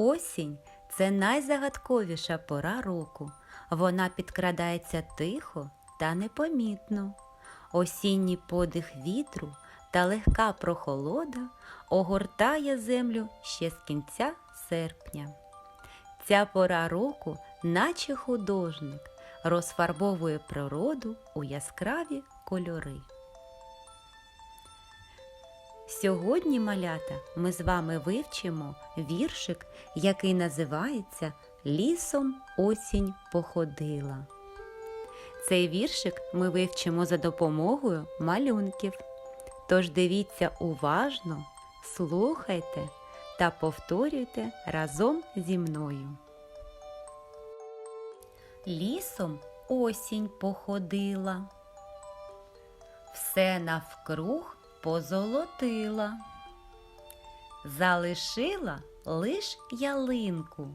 Осінь це найзагадковіша пора року. Вона підкрадається тихо та непомітно. Осінній подих вітру та легка прохолода огортає землю ще з кінця серпня. Ця пора року, наче художник, розфарбовує природу у яскраві кольори. Сьогодні, малята, ми з вами вивчимо віршик, який називається Лісом осінь походила. Цей віршик ми вивчимо за допомогою малюнків. Тож дивіться уважно, слухайте та повторюйте разом зі мною. Лісом осінь походила, все навкруг позолотила, залишила лиш ялинку,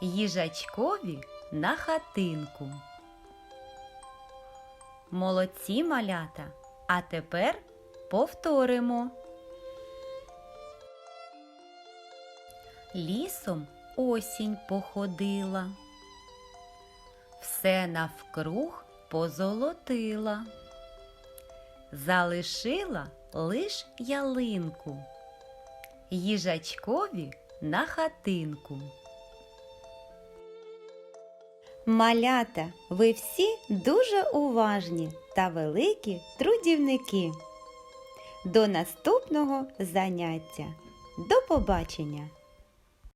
їжачкові на хатинку. Молодці малята, а тепер повторимо. Лісом осінь походила, все навкруг позолотила, залишила лиш ялинку, їжачкові на хатинку. Малята, ви всі дуже уважні та великі трудівники. До наступного заняття. До побачення!